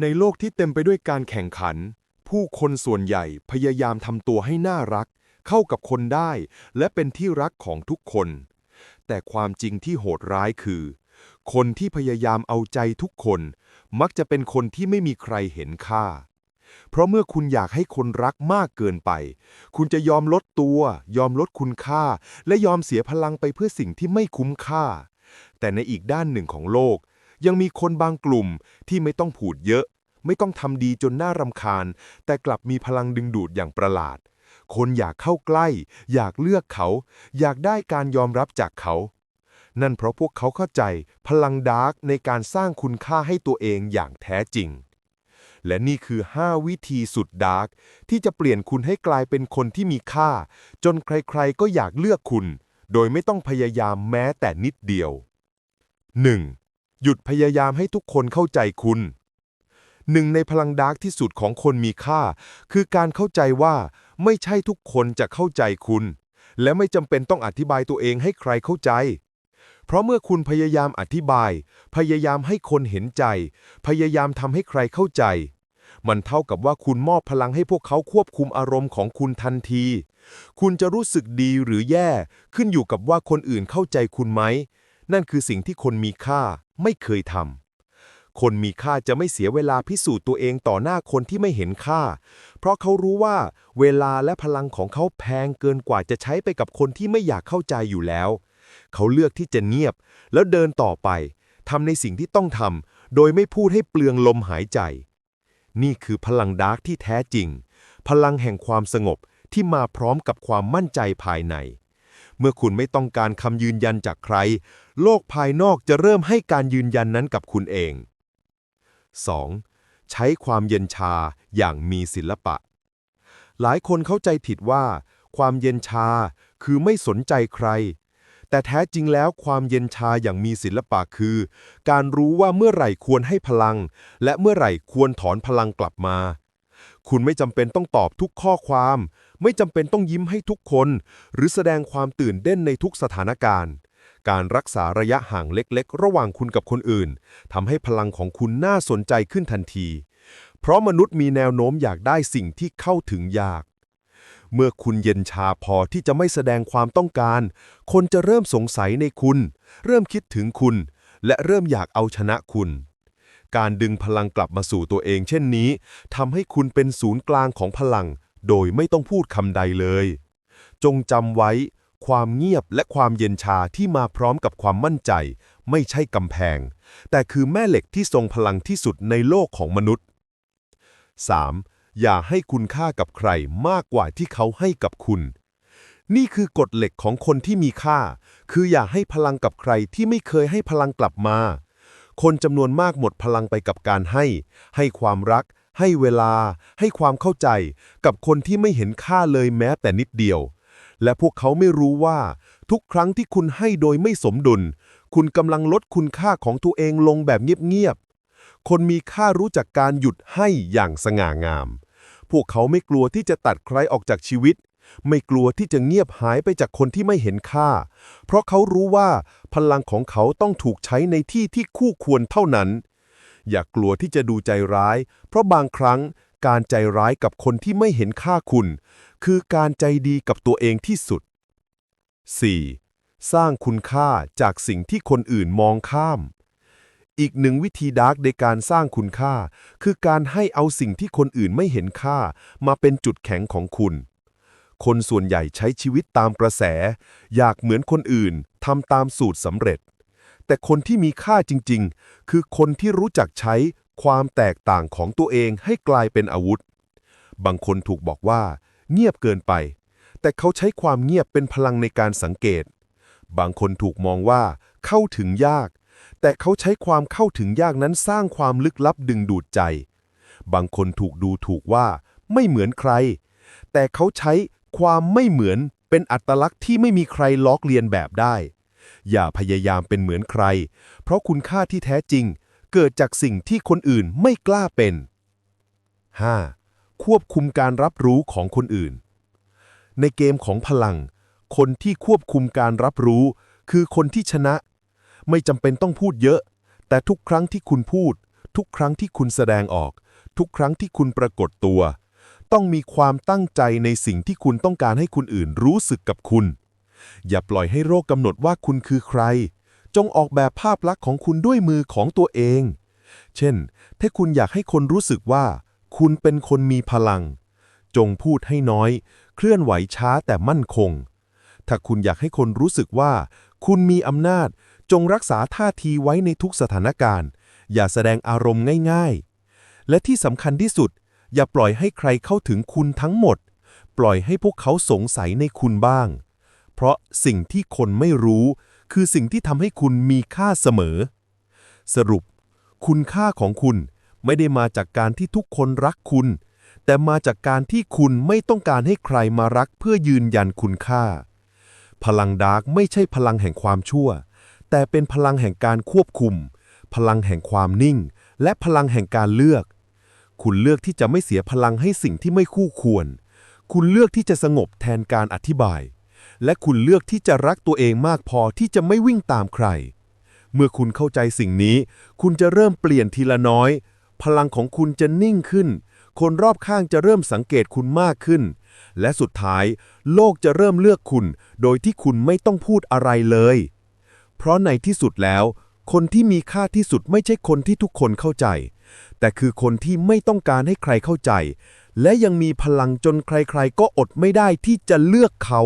ในโลกที่เต็มไปด้วยการแข่งขัน ผู้คนส่วนใหญ่พยายามทำตัวให้น่ารัก เข้ากับคนได้ และเป็นที่รักของทุกคน แต่ความจริงที่โหดร้ายคือ คนที่พยายามเอาใจทุกคน มักจะเป็นคนที่ไม่มีใครเห็นค่า เพราะเมื่อคุณอยากให้คนรักมากเกินไป คุณจะยอมลดตัว ยอมลดคุณค่า และยอมเสียพลังไปเพื่อสิ่งที่ไม่คุ้มค่า แต่ในอีกด้านหนึ่งของโลก ยังมีคนบางกลุ่มที่ไม่ต้องพูดเยอะ ไม่ต้องทำดีจนน่ารำคาญ แต่กลับมีพลังดึงดูดอย่างประหลาด คนอยากเข้าใกล้ อยากเลือกเขา อยากได้การยอมรับจากเขา นั่นเพราะพวกเขาเข้าใจ พลังดาร์กในการสร้างคุณค่าให้ตัวเองอย่างแท้จริง และนี่คือ 5 วิธีสุดดาร์กที่จะเปลี่ยนคุณให้กลายเป็นคนที่มีค่า จนใครๆก็อยากเลือกคุณ โดยไม่ต้องพยายามแม้แต่นิดเดียว 1. หยุดพยายามให้ทุกคนเข้าใจคุณ หนึ่งในพลังดาร์กที่สุดของคนมีค่า คือการเข้าใจว่าไม่ใช่ทุกคนจะเข้าใจคุณ และไม่จำเป็นต้องอธิบายตัวเองให้ใครเข้าใจ เพราะเมื่อคุณพยายามอธิบาย พยายามให้คนเห็นใจ พยายามทำให้ใครเข้าใจ มันเท่ากับว่าคุณมอบพลังให้พวกเขาควบคุมอารมณ์ของคุณทันที คุณจะรู้สึกดีหรือแย่ ขึ้นอยู่กับว่าคนอื่นเข้าใจคุณไหม นั่นคือสิ่งที่คนมีค่าไม่เคยทำ คนมีค่าจะไม่เสียเวลาพิสูจน์ตัวเองต่อหน้าคนที่ไม่เห็นค่า เพราะเขารู้ว่าเวลาและพลังของเขาแพงเกินกว่าจะใช้ไปกับคนที่ไม่อยากเข้าใจอยู่แล้ว เขาเลือกที่จะเงียบ แล้วเดินต่อไปทำในสิ่งที่ต้องทำโดยไม่พูดให้เปลืองลมหายใจ นี่คือพลังดาร์กที่แท้จริง พลังแห่งความสงบที่มาพร้อมกับความมั่นใจภายใน เมื่อคุณไม่ต้องการคำยืนยันจากใคร โลกภายนอกจะเริ่มให้การยืนยันนั้นกับคุณเอง 2. ใช้ความเย็นชาอย่างมีศิลปะ หลายคนเข้าใจผิดว่า ความเย็นชาคือไม่สนใจใคร แต่แท้จริงแล้วความเย็นชาอย่างมีศิลปะคือ การรู้ว่าเมื่อไหร่ควรให้พลัง และเมื่อไหร่ควรถอนพลังกลับมา คุณไม่จำเป็นต้องตอบทุกข้อความ ไม่จำเป็นต้องยิ้มให้ทุกคน หรือแสดงความตื่นเต้นในทุกสถานการณ์ การรักษาระยะห่างเล็กๆ ระหว่างคุณกับคนอื่นทำให้พลังของคุณน่าสนใจขึ้นทันที เพราะมนุษย์มีแนวโน้มอยากได้สิ่งที่เข้าถึงยาก เมื่อคุณเย็นชาพอที่จะไม่แสดงความต้องการ คนจะเริ่มสงสัยในคุณ เริ่มคิดถึงคุณ และเริ่มอยากเอาชนะคุณการดึงพลังกลับมาสู่ตัวเองเช่นนี้ทำให้คุณเป็นศูนย์กลางของพลัง โดยไม่ต้องพูดคำใดเลย จงจำไว้ ความเงียบและความเย็นชาที่มาพร้อมกับความมั่นใจ ไม่ใช่กำแพง แต่คือแม่เหล็กที่ทรงพลังที่สุดในโลกของมนุษย์ 3. อย่าให้คุณค่ากับใครมากกว่าที่เขาให้กับคุณ นี่คือกฎเหล็กของคนที่มีค่า คืออย่าให้พลังกับใครที่ไม่เคยให้พลังกลับมา คนจำนวนมากหมดพลังไปกับการให้ ให้ความรัก ให้เวลา ให้ความเข้าใจกับคนที่ไม่เห็นค่าเลยแม้แต่นิดเดียว และพวกเขาไม่รู้ว่า ทุกครั้งที่คุณให้โดยไม่สมดุล คุณกำลังลดคุณค่าของตัวเองลงแบบเงียบๆ คนมีค่ารู้จักการหยุดให้อย่างสง่างาม พวกเขาไม่กลัวที่จะตัดใครออกจากชีวิต ไม่กลัวที่จะเงียบหายไปจากคนที่ไม่เห็นค่า เพราะเขารู้ว่าพลังของเขาต้องถูกใช้ในที่ที่คู่ควรเท่านั้น อย่ากลัวที่จะดูใจร้าย เพราะบางครั้งการใจร้ายกับคนที่ไม่เห็นค่าคุณ คือการใจดีกับตัวเองที่สุด 4. สร้างคุณค่าจากสิ่งที่คนอื่นมองข้าม อีกหนึ่งวิธีดาร์กในการสร้างคุณค่า คือการให้เอาสิ่งที่คนอื่นไม่เห็นค่า มาเป็นจุดแข็งของคุณ คนส่วนใหญ่ใช้ชีวิตตามกระแส อยากเหมือนคนอื่นทำตามสูตรสำเร็จ แต่คนที่มีค่าจริงๆ คือคนที่รู้จักใช้ความแตกต่างของตัวเองให้กลายเป็นอาวุธ บางคนถูกบอกว่า เงียบเกินไป แต่เขาใช้ความเงียบเป็นพลังในการสังเกต บางคนถูกมองว่า เข้าถึงยาก แต่เขาใช้ความเข้าถึงยากนั้นสร้างความลึกลับดึงดูดใจ บางคนถูกดูถูกว่า ไม่เหมือนใคร แต่เขาใช้ความไม่เหมือนเป็นอัตลักษณ์ที่ไม่มีใครล้อกเลียนแบบได้ อย่าพยายามเป็นเหมือนใคร เพราะคุณค่าที่แท้จริง เกิดจากสิ่งที่คนอื่นไม่กล้าเป็น 5. ควบคุมการรับรู้ของคนอื่น ในเกมของพลัง คนที่ควบคุมการรับรู้ คือคนที่ชนะ ไม่จำเป็นต้องพูดเยอะ แต่ทุกครั้งที่คุณพูด ทุกครั้งที่คุณแสดงออก ทุกครั้งที่คุณปรากฏตัว ต้องมีความตั้งใจในสิ่งที่คุณต้องการให้คนอื่นรู้สึกกับคุณ อย่าปล่อยให้โรคกำหนดว่าคุณคือใคร จงออกแบบภาพลักษณ์ของคุณด้วยมือของตัวเอง เช่น ถ้าคุณอยากให้คนรู้สึกว่า คุณเป็นคนมีพลัง จงพูดให้น้อย เคลื่อนไหวช้าแต่มั่นคง ถ้าคุณอยากให้คนรู้สึกว่า คุณมีอำนาจ จงรักษาท่าทีไว้ในทุกสถานการณ์ อย่าแสดงอารมณ์ง่ายๆ และที่สำคัญที่สุด อย่าปล่อยให้ใครเข้าถึงคุณทั้งหมด ปล่อยให้พวกเขาสงสัยในคุณบ้าง เพราะสิ่งที่คนไม่รู้ คือสิ่งที่ทำให้คุณมีค่าเสมอ สรุป คุณค่าของคุณไม่ได้มาจากการที่ทุกคนรักคุณ แต่มาจากการที่คุณไม่ต้องการให้ใครมารักเพื่อยืนยันคุณค่า พลังดาร์กไม่ใช่พลังแห่งความชั่ว แต่เป็นพลังแห่งการควบคุม พลังแห่งความนิ่ง และพลังแห่งการเลือก คุณเลือกที่จะไม่เสียพลังให้สิ่งที่ไม่คู่ควร คุณเลือกที่จะสงบแทนการอธิบาย และคุณเลือกที่จะรักตัวเองมากพอที่จะไม่วิ่งตามใคร เมื่อคุณเข้าใจสิ่งนี้ คุณจะเริ่มเปลี่ยนทีละน้อย พลังของคุณจะนิ่งขึ้น คนรอบข้างจะเริ่มสังเกตคุณมากขึ้น และสุดท้าย โลกจะเริ่มเลือกคุณ โดยที่คุณไม่ต้องพูดอะไรเลย เพราะในที่สุดแล้ว คนที่มีค่าที่สุดไม่ใช่คนที่ทุกคนเข้าใจ แต่คือคนที่ไม่ต้องการให้ใครเข้าใจ และยังมีพลังจนใครๆก็อดไม่ได้ที่จะเลือกเขา